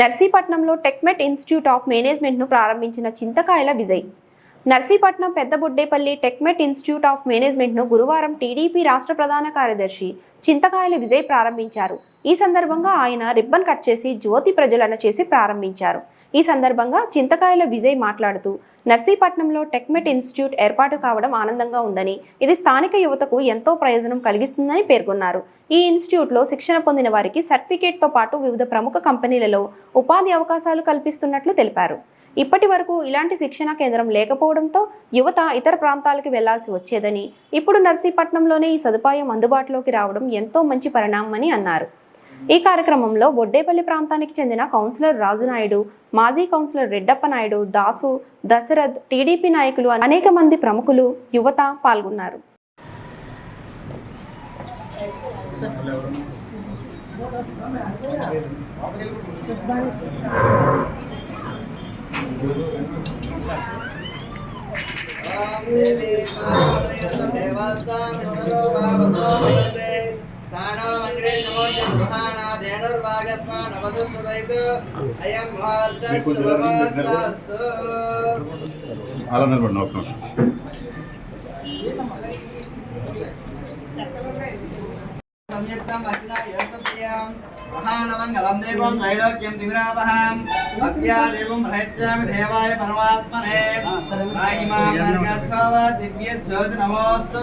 నర్సీపట్నంలో టెక్మెట్ institute of మేనేజ్మెంట్ను ప్రారంభించిన చింతకాయల విజయ్. నర్సీపట్నం పెద్దబొడ్డేపల్లి టెక్మెట్ ఇన్స్టిట్యూట్ ఆఫ్ మేనేజ్మెంట్ను గురువారం టీడీపీ రాష్ట్ర ప్రధాన కార్యదర్శి చింతకాయల విజయ్ ప్రారంభించారు. ఈ సందర్భంగా ఆయన రిబ్బన్ కట్ చేసి జ్యోతి ప్రజలను చేసి ప్రారంభించారు. ఈ సందర్భంగా చింతకాయల విజయ్ మాట్లాడుతూ నర్సీపట్నంలో టెక్మెట్ ఇన్స్టిట్యూట్ ఏర్పాటు కావడం ఆనందంగా ఉందని ఇది స్థానిక యువతకు ఎంతో ప్రయోజనం కలిగిస్తుందని పేర్కొన్నారు. ఈ ఇన్స్టిట్యూట్లో శిక్షణ పొందిన వారికి సర్టిఫికేట్తో పాటు వివిధ ప్రముఖ కంపెనీలలో ఉపాధి అవకాశాలు కల్పిస్తున్నట్లు తెలిపారు. ఇప్పటి వరకు ఇలాంటి శిక్షణ కేంద్రం లేకపోవడంతో యువత ఇతర ప్రాంతాలకు వెళ్ళాల్సి వచ్చేదని ఇప్పుడు నర్సీపట్నంలోనే ఈ సదుపాయం అందుబాటులోకి రావడం ఎంతో మంచి పరిణామమని అన్నారు. ఈ కార్యక్రమంలో బొడ్డేపల్లి ప్రాంతానికి చెందిన కౌన్సిలర్ రాజునాయుడు మాజీ కౌన్సిలర్ రెడ్డప్ప నాయుడు దాసు దశరథ్ టీడీపీ నాయకులు అనేక మంది ప్రముఖులు యువత పాల్గొన్నారు. అయం ముహూర్తస్తు అలా నిలబడి ఒక సంయుక్తం అగ్నా యోగప్రియం మహానమంగళం దేవం త్రైలోక్యం దివిరావహం భక్త్యా దేవం ప్రయచ్చామి దేవాయ పరమాత్మనే మాహిమాం నర్గద్భవ దివ్య జ్యోతి నమోస్తు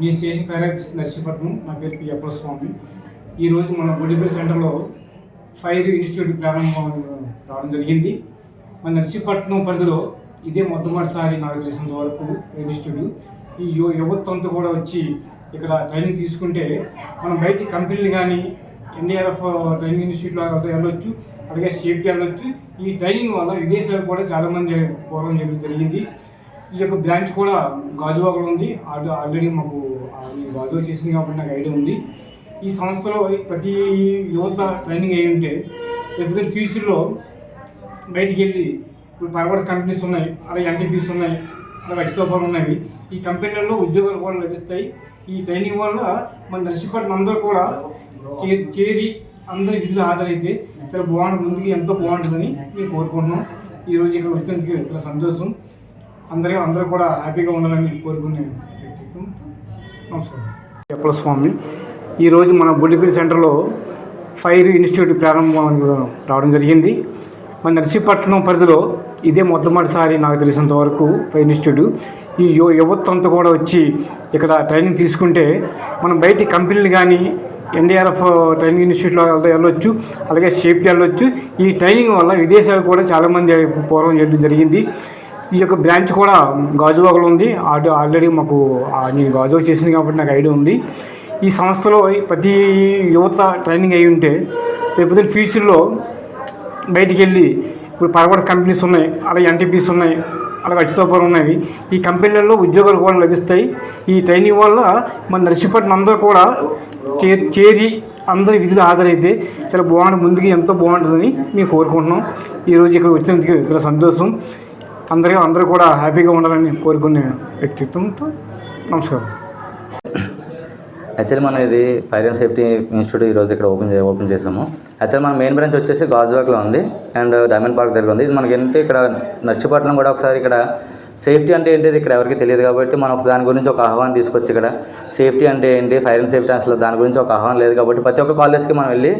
మీ స్టేషన్ ఫైర్ ఆఫీస్ నర్సీపట్నం నా పేరు పి అప్పల స్వామి ఈరోజు మన బొడిపల్లి సెంటర్లో ఫైర్ ఇన్స్టిట్యూట్ ప్రారంభం రావడం జరిగింది. మన నర్సీపట్నం పరిధిలో ఇదే మొట్టమొదటిసారి నాకు తెలిసినంత వరకు ఇన్స్టిట్యూట్. ఈ యు యువత్వంతో అంతా కూడా వచ్చి ఇక్కడ ట్రైనింగ్ తీసుకుంటే మనం బయట కంపెనీలు కానీ ఎన్డీఆర్ఎఫ్ ట్రైనింగ్ ఇన్స్టిట్యూట్లో వెళ్ళొచ్చు అలాగే సేఫ్టీ వెళ్ళొచ్చు. ఈ ట్రైనింగ్ వల్ల విదేశాలకు కూడా చాలామంది పోవడం జరిగింది. ఈ యొక్క బ్రాంచ్ కూడా గాజువా కూడా ఉంది. ఆల్రెడీ ఆల్రెడీ మాకు నేను గాజువా చేసింది కాబట్టి నాకు ఐడియా ఉంది. ఈ సంస్థలో ప్రతి యువత ట్రైనింగ్ అయి ఉంటే లేకపోతే ఫ్యూచర్లో బయటికి వెళ్ళి ఇప్పుడు పర్వర్స్ కంపెనీస్ ఉన్నాయి అలాగే ఎన్టీపీస్ ఉన్నాయి అలాగే అక్షతోపాలు ఉన్నాయి. ఈ కంపెనీలలో ఉద్యోగాలు కూడా లభిస్తాయి. ఈ ట్రైనింగ్ వల్ల మన నర్సీపట్నం అందరూ కూడా చే- చేరి అందరి విధులు హాజరైతే చాలా బాగుంటుంది ముందుకు ఎంతో బాగుంటుందని మేము కోరుకుంటున్నాం ఈరోజు ఇక్కడ వచ్చినందుకు చాలా సంతోషం. అందరూ అందరూ కూడా హ్యాపీగా ఉండాలని కోరుకునే వ్యక్తిత్వం. నమస్కారం. చెప్పల స్వామి ఈరోజు మన బుల్లిపిల్లి సెంటర్లో ఫైర్ ఇన్స్టిట్యూట్ ప్రారంభం రావడం జరిగింది. మన నర్సీపట్నం పరిధిలో ఇదే మొట్టమొదటిసారి నాకు తెలిసినంత వరకు ఫైర్ ఇన్స్టిట్యూట్. ఈ యు యువత అంతా కూడా వచ్చి ఇక్కడ ట్రైనింగ్ తీసుకుంటే మనం బయట కంపెనీలు కానీ ఎన్డీఆర్ఎఫ్ ట్రైనింగ్ ఇన్స్టిట్యూట్లో వెళ్ళొచ్చు అలాగే సేఫ్టీ వెళ్ళొచ్చు ఈ ట్రైనింగ్ వల్ల విదేశాలు కూడా చాలామంది పూర్వం చేయడం జరిగింది. ఈ యొక్క బ్రాంచ్ కూడా గాజువాకలో ఉంది. ఆల్రెడీ ఆల్రెడీ మాకు నేను గాజువాక చేసింది కాబట్టి నాకు ఐడియా ఉంది. ఈ సంస్థలో ప్రతి యువత ట్రైనింగ్ అయి ఉంటే లేకపోతే ఫ్యూచర్లో బయటికి వెళ్ళి ఇప్పుడు పర్వర్స్ కంపెనీస్ ఉన్నాయి అలాగే ఎన్టీపీస్ ఉన్నాయి అలాగే అక్షతోపాలు ఉన్నాయి. ఈ కంపెనీలలో ఉద్యోగాలు కూడా లభిస్తాయి. ఈ ట్రైనింగ్ వల్ల మన నర్సిపట్నం అందరూ కూడా చే చేరి అందరి విధులు హాజరైతే చాలా బాగుంటుంది. ముందుకు ఎంతో బాగుంటుందని మేము కోరుకుంటున్నాం. ఈరోజు ఇక్కడ వచ్చినందుకు చాలా సంతోషం. అందరూ అందరూ కూడా హ్యాపీగా ఉండాలని కోరుకునే వ్యక్తిత్వంతో నమస్కారం. యాక్చువల్లీ మనం ఇది ఫైర్ అండ్ సేఫ్టీ ఇన్స్టిట్యూట్ ఈరోజు ఇక్కడ ఓపెన్ ఓపెన్ చేసాము యాక్చువల్ మన మెయిన్ బ్రాంచ్ వచ్చేసి గాజువాక్లో ఉంది అండ్ డైమండ్ పార్క్ దగ్గర ఉంది. ఇది మనకి ఏంటంటే ఇక్కడ నర్సీపట్నం కూడా ఒకసారి ఇక్కడ సేఫ్టీ అంటే ఏంటిది ఇక్కడ ఎవరికి తెలియదు కాబట్టి మనం ఒక దాని గురించి ఒక ఆహ్వానం తీసుకొచ్చి ఇక్కడ సేఫ్టీ అంటే ఏంటి ఫైర్ అండ్ సేఫ్టీ అసలు దాని గురించి ఒక ఆహ్వానం లేదు కాబట్టి ప్రతి ఒక్క కాలేజ్కి మనం వెళ్ళి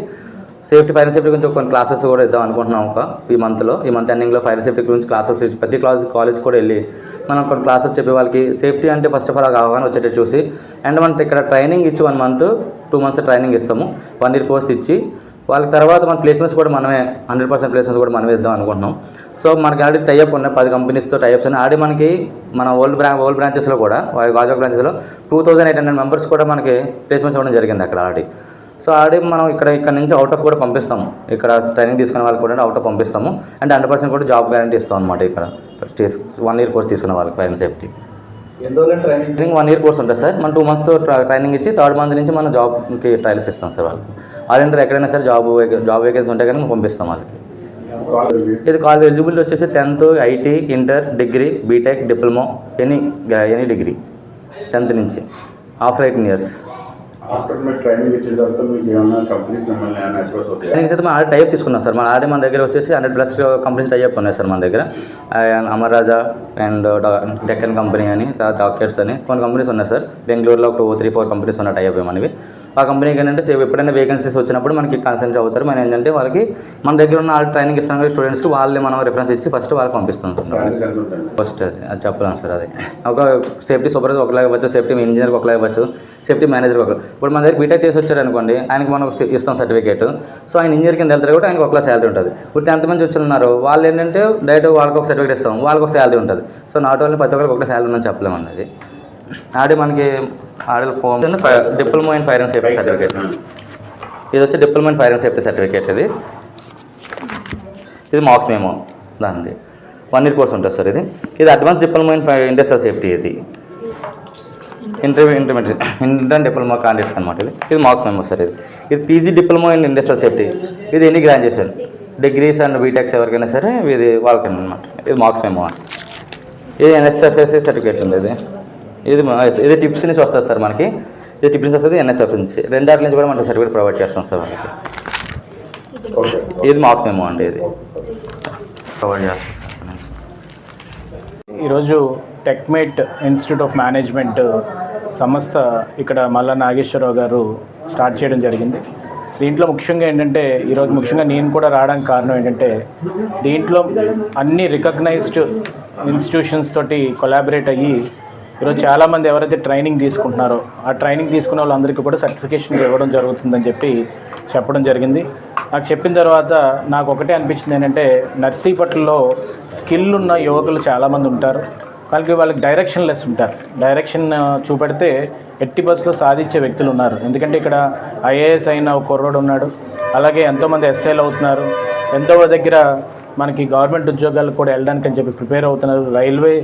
సేఫ్టీ ఫైర్ సేఫ్టీ గురించి కొన్ని క్లాసెస్ కూడా ఇద్దాం అనుకుంటున్నాం ఒక ఈ మంత్లో ఈ మంత్ ఎండింగ్లో ఫైర్ సేఫ్టీ గురించి క్లాసెస్ ప్రతి క్లాస్ కాలేజ్ కూడా వెళ్ళి మనం కొన్ని క్లాసెస్ చెప్పే వాళ్ళకి సేఫ్టీ అంటే ఫస్ట్ ఆఫ్ ఆల్ అవగాహన వచ్చేటట్టు చూసి అండ్ మనకి ఇక్కడ ట్రైనింగ్ ఇచ్చి one month two months training ఇస్తాము. వన్ ఇయర్ కోర్స్ ఇచ్చి వాళ్ళ తర్వాత మన ప్లేస్మెంట్స్ కూడా మనమే హండ్రెడ్ పర్సెంట్ ప్లేస్మెంట్స్ కూడా మనమే ఇద్దాం అనుకుంటున్నాం. సో మనకి ఆల్రెడీ టైఅప్ ఉన్నాయి పది కంపెనీస్తో టైఅప్స్ ఉన్నాయి. ఆల్రెడీ మనకి మన ఓల్డ్ బ్రా ఓల్డ్ బ్రాంచెస్లో కూడా గాజాక్ బ్రాంచెస్లో two thousand eight hundred members కూడా మనకి ప్లేస్మెంట్స్ ఇవ్వడం జరిగింది అక్కడ ఆల్రెడీ సో ఆల్రెడీ మనం ఇక్కడ ఇక్కడ నుంచి అవుట్ ఆఫ్ కూడా పంపిస్తాము. ఇక్కడ ట్రైనింగ్ తీసుకునే వాళ్ళకి కూడా అవుట్ ఆఫ్ పంపిస్తాము. అండ్ హండ్రెడ్ పర్సెంట్ కూడా జాబ్ గ్యారంటీ ఇస్తాం అనమాట ఇక్కడ. వన్ ఇయర్ కోర్స్ తీసుకున్న వాళ్ళకి fire safety training one year course ఉంటుంది సార్. మన టూ మంత్స్ ట్రైనింగ్ ఇచ్చి థర్డ్ మంత్ నుంచి మనం జాబ్కి ట్రయల్స్ ఇస్తాం సార్ వాళ్ళకి. ఆల్రెడీ ఎక్కడైనా సరే జాబ్ జాబ్ వేకెన్సీ ఉంటే కానీ పంపిస్తాం వాళ్ళకి. ఇది కాలేజ్ ఎలిజిబిలిటీ వచ్చేసి tenth IT inter degree BTech diploma any any degree tenth నుంచి. After eighteen years after training ఇచ్చిన తర్వాత మీకు కంపెనీస్ మిమ్మల్ని ఏమైనా అవుతాయి ట్రైనింగ్ అయితే మనం ఆల్రెడీ టైప్ తీసుకున్నాం సార్. మన ఆల్రెడీ మన దగ్గర వచ్చేసి హండ్రెడ్ ప్లస్ కంపెనీస్ టైప్ ఉన్నాయి సార్ మన దగ్గర. And Amara Raja and Deccan company అని తర్వాత డాక్టర్స్ అని కొన్ని కంపెనీస్ ఉన్నాయి సార్. బెంగళూరులో ఒక టూ త్రీ ఫోర్ కంపెనీస్ ఉన్నాయి టైప్ మనవి ఆ కంపెనీకి ఏంటంటే సేవ్ ఎప్పుడైనా వేకెన్సీస్ వచ్చినప్పుడు మనకి కన్సల్ట్ అవుతారు మనం ఏంటంటే వాళ్ళకి మన దగ్గర ఉన్న ఆల్రెడీ ట్రైనింగ్ ఇస్తాం కదా స్టూడెంట్స్కి వాళ్ళని మనం రిఫరెన్స్ ఇచ్చి ఫస్ట్ వాళ్ళకి పంపిస్తాం. ఫస్ట్ అది అది చెప్పలేం సార్ అది. ఒక సేఫ్టీ సూపర్వైజర్ ఒకలా ఇవ్వచ్చు సేఫ్టీ ఇంజనీర్కి ఒకలా ఇవ్వచ్చు సేఫ్టీ మేనేజర్కి ఒకలా ఇప్పుడు మన దగ్గర బీటెక్ చేసి వచ్చారు అనుకోండి ఆయనకి మనం ఇస్తాం సర్టిఫికేట్ సో ఆయన ఇంజనీర్ కింద వెళ్తారు కూడా ఆయనకి ఒకలా శాలరీ ఉంటుంది. ఇప్పుడు టెన్త్ మంది వచ్చి ఉన్నారు వాళ్ళు ఏంటంటే డైరెక్ట్ వాళ్ళకి ఒక సర్టిఫికేట్ ఇస్తాం వాళ్ళకి ఒక శాలరీ ఉంటుంది. సో నాట్ ఓన్లీ ప్రతి ఒక్కరికి ఒకటే శాలరీ ఉందని చెప్పలేమండి అది ఆడే మనకి ఆడే phone diploma in fire and safety certificate. ఇది వచ్చి diploma in fire and safety certificate ఇది. ఇది మార్క్స్ మేమో దానిది. వన్ ఇయర్ కోర్స్ ఉంటుంది సార్ ఇది. ఇది advance diploma in industrial safety ఇది. Interview intermediate inter diploma candidates అనమాట ఇది. ఇది మార్క్స్ మేమో సార్ ఇది. ఇది PG diploma in industrial safety ఇది ఎన్ని గ్రాడ్యుయేషన్ డిగ్రీస్ అండ్ బీటెక్స్ ఎవరికైనా సరే ఇది వాళ్ళకి అనమాట ఇది మార్క్స్ మేమో. ఇది ఎన్ఎస్ఎఫ్ఎస్సి సర్టిఫికేట్ ఉంది ఇది. ఇది ఇది టిప్స్ నుంచి వస్తుంది సార్ మనకి. ఇది టిప్స్ నుంచి వస్తుంది ఎన్ఎస్ఎఫ్ నుంచి. రెండాటి నుంచి కూడా మనకి సర్టిఫికేట్ ప్రొవైడ్ చేస్తాం సార్ మనకి. ఓకే ఇది మార్క్స్ మేము అండి ఇది. ప్రొవైడ్ చేస్తాం. ఈరోజు టెక్మేట్ ఇన్స్టిట్యూట్ ఆఫ్ మేనేజ్మెంట్ సంస్థ ఇక్కడ మల్ల నాగేశ్వరరావు గారు స్టార్ట్ చేయడం జరిగింది. దీంట్లో ముఖ్యంగా ఏంటంటే ఈరోజు ముఖ్యంగా నేను కూడా రావడానికి కారణం ఏంటంటే దీంట్లో అన్ని రికగ్నైజ్డ్ ఇన్స్టిట్యూషన్స్ తోటి కొలాబరేట్ అయ్యి ఈరోజు చాలామంది ఎవరైతే ట్రైనింగ్ తీసుకుంటున్నారో ఆ ట్రైనింగ్ తీసుకున్న వాళ్ళందరికీ కూడా సర్టిఫికేషన్ ఇవ్వడం జరుగుతుందని చెప్పి చెప్పడం జరిగింది. నాకు చెప్పిన తర్వాత నాకు ఒకటే అనిపించింది ఏంటంటే నర్సీపట్లలో స్కిల్ ఉన్న యువకులు చాలామంది ఉంటారు. వాళ్ళకి వాళ్ళకి డైరెక్షన్ లెస్ ఉంటారు. డైరెక్షన్ చూపెడితే ఎట్టి బస్సులో సాధించే వ్యక్తులు ఉన్నారు. ఎందుకంటే ఇక్కడ ఐఏఎస్ అయిన ఒక కుర్రోడు ఉన్నాడు. అలాగే ఎంతోమంది ఎస్ఐలు అవుతున్నారు. ఎంతో దగ్గర మనకి గవర్నమెంట్ ఉద్యోగాలకు కూడా వెళ్ళడానికి అని చెప్పి ప్రిపేర్ అవుతున్నారు. రైల్వే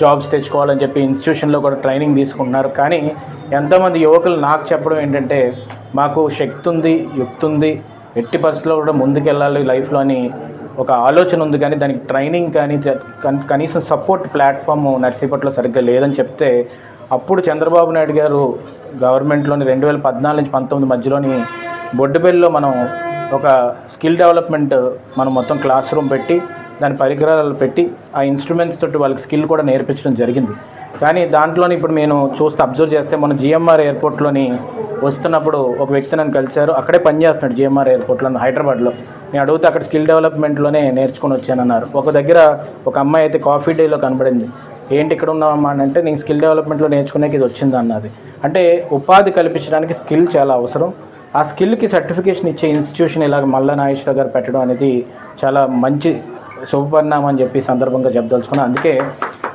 జాబ్స్ తెచ్చుకోవాలని చెప్పి ఇన్స్టిట్యూషన్లో కూడా ట్రైనింగ్ తీసుకుంటున్నారు. కానీ ఎంతోమంది యువకులు నాకు చెప్పడం ఏంటంటే మాకు శక్తి ఉంది యుక్తి ఉంది ఎట్టి పరిస్థితుల్లో కూడా ముందుకెళ్ళాలి లైఫ్లో అని ఒక ఆలోచన ఉంది. కానీ దానికి ట్రైనింగ్ కానీ కనీసం సపోర్ట్ ప్లాట్ఫామ్ నర్సీపట్లో సరిగ్గా లేదని చెప్తే అప్పుడు చంద్రబాబు నాయుడు గారు గవర్నమెంట్లోని రెండు వేల పద్నాలుగు నుంచి పంతొమ్మిది మధ్యలోని బొడ్డుపల్లిలో మనం ఒక స్కిల్ డెవలప్మెంట్ మనం మొత్తం క్లాస్ రూమ్ పెట్టి దాని పరికరాలు పెట్టి ఆ ఇన్స్ట్రుమెంట్స్ తోటి వాళ్ళకి స్కిల్ కూడా నేర్పించడం జరిగింది. కానీ దాంట్లోని ఇప్పుడు నేను చూస్తే అబ్జర్వ్ చేస్తే మన జిఎంఆర్ ఎయిర్పోర్ట్లోని వస్తున్నప్పుడు ఒక వ్యక్తి నన్ను కలిశారు. అక్కడే పనిచేస్తున్నాడు జిఎంఆర్ ఎయిర్పోర్ట్లో హైదరాబాద్లో. నేను అడిగితే అక్కడ స్కిల్ డెవలప్మెంట్లోనే నేర్చుకుని వచ్చానన్నారు ఒక దగ్గర ఒక అమ్మాయి అయితే కాఫీ డేలో కనబడింది. ఏంటి ఇక్కడ ఉన్నామా అని అంటే నేను స్కిల్ డెవలప్మెంట్లో నేర్చుకునేకి ఇది వచ్చింది అన్నది. అంటే ఉపాధి కల్పించడానికి స్కిల్ చాలా అవసరం. ఆ స్కిల్కి సర్టిఫికేషన్ ఇచ్చే ఇన్స్టిట్యూషన్ ఇలాగ మల్ల నాగేశ్వర గారు పెట్టడం అనేది చాలా మంచి శుభపరిణామం అని చెప్పి సందర్భంగా చెప్పదలుచుకున్నాను అందుకే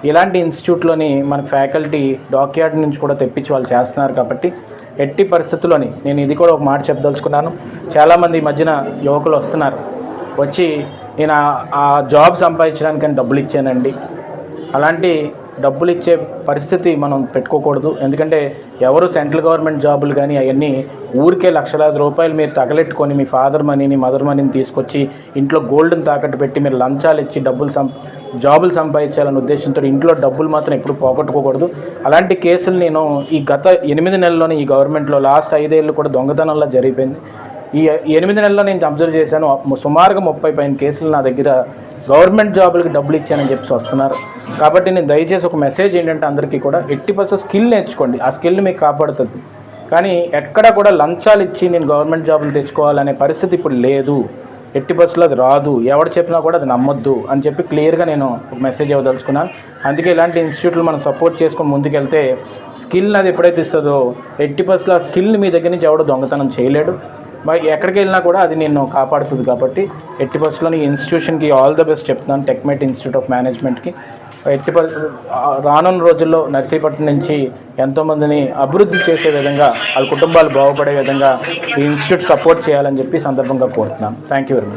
ఇలాంటి ఇన్స్టిట్యూట్లోని మన ఫ్యాకల్టీ డాక్యార్డ్ నుంచి కూడా తెప్పించి వాళ్ళు చేస్తున్నారు కాబట్టి ఎట్టి పరిస్థితుల్లోని నేను ఇది కూడా ఒక మాట చెప్పదలుచుకున్నాను. చాలామంది ఈ మధ్యన యువకులు వస్తున్నారు. వచ్చి నేను ఆ- జాబ్ సంపాదించడానికని డబ్బులు ఇచ్చానండి. అలాంటి డబ్బులు ఇచ్చే పరిస్థితి మనం పెట్టుకోకూడదు. ఎందుకంటే ఎవరు సెంట్రల్ గవర్నమెంట్ జాబులు కానీ అవన్నీ ఊరికే లక్షలాది రూపాయలు మీరు తగలెట్టుకొని మీ ఫాదర్ మనీని మదర్ మనీని తీసుకొచ్చి ఇంట్లో గోల్డ్ని తాకట్టు పెట్టి మీరు లంచాలు ఇచ్చి డబ్బులు సం జాబులు సంపాదించాలనే ఉద్దేశంతో ఇంట్లో డబ్బులు మాత్రం ఎప్పుడు పోగొట్టుకోకూడదు. అలాంటి కేసులు నేను ఈ గత ఎనిమిది నెలల్లోనే ఈ గవర్నమెంట్లో లాస్ట్ ఐదేళ్ళు కూడా దొంగతనంలా జరిగిపోయింది. ఈ ఎనిమిది నెలల్లో నేను అబ్జర్వ్ చేశాను. సుమారుగా ముప్పై పైన కేసులు నా దగ్గర గవర్నమెంట్ జాబులకి డబ్బులు ఇచ్చానని చెప్పి వస్తున్నారు. కాబట్టి నేను దయచేసి ఒక మెసేజ్ ఏంటంటే అందరికీ కూడా ఎట్టి పర్సెంట్ స్కిల్ నేర్చుకోండి. ఆ స్కిల్ మీకు కాపాడుతుంది. కానీ ఎక్కడ కూడా లంచాలు ఇచ్చి నేను గవర్నమెంట్ జాబులు తెచ్చుకోవాలనే పరిస్థితి ఇప్పుడు లేదు. ఎట్టి బస్సులో అది రాదు. ఎవడు చెప్పినా కూడా అది నమ్మొద్దు అని చెప్పి క్లియర్గా నేను ఒక మెసేజ్ ఇవ్వదలుచుకున్నాను. అందుకే ఇలాంటి ఇన్స్టిట్యూట్లు మనం సపోర్ట్ చేసుకొని ముందుకెళ్తే స్కిల్ అది ఎప్పుడైతే ఇస్తుందో ఎట్టి బస్సులో ఆ స్కిల్ మీ దగ్గర నుంచి ఎవడో దొంగతనం చేయలేడు. ఎక్కడికి వెళ్ళినా కూడా అది నేను కాపాడుతుంది కాబట్టి ఎట్టి పరిస్థితుల్లో ఈ ఇన్స్టిట్యూషన్కి ఆల్ ద బెస్ట్ చెప్తున్నాను. టెక్మెట్ ఇన్స్టిట్యూట్ ఆఫ్ మేనేజ్మెంట్కి ఎట్టి బస్ రానున్న రోజుల్లో నర్సీపట్నం నుంచి ఎంతోమందిని అభివృద్ధి చేసే విధంగా వాళ్ళ కుటుంబాలు బాగుపడే విధంగా ఈ ఇన్స్టిట్యూట్ సపోర్ట్ చేయాలని చెప్పి సందర్భంగా కోరుతున్నాను. Thank you very much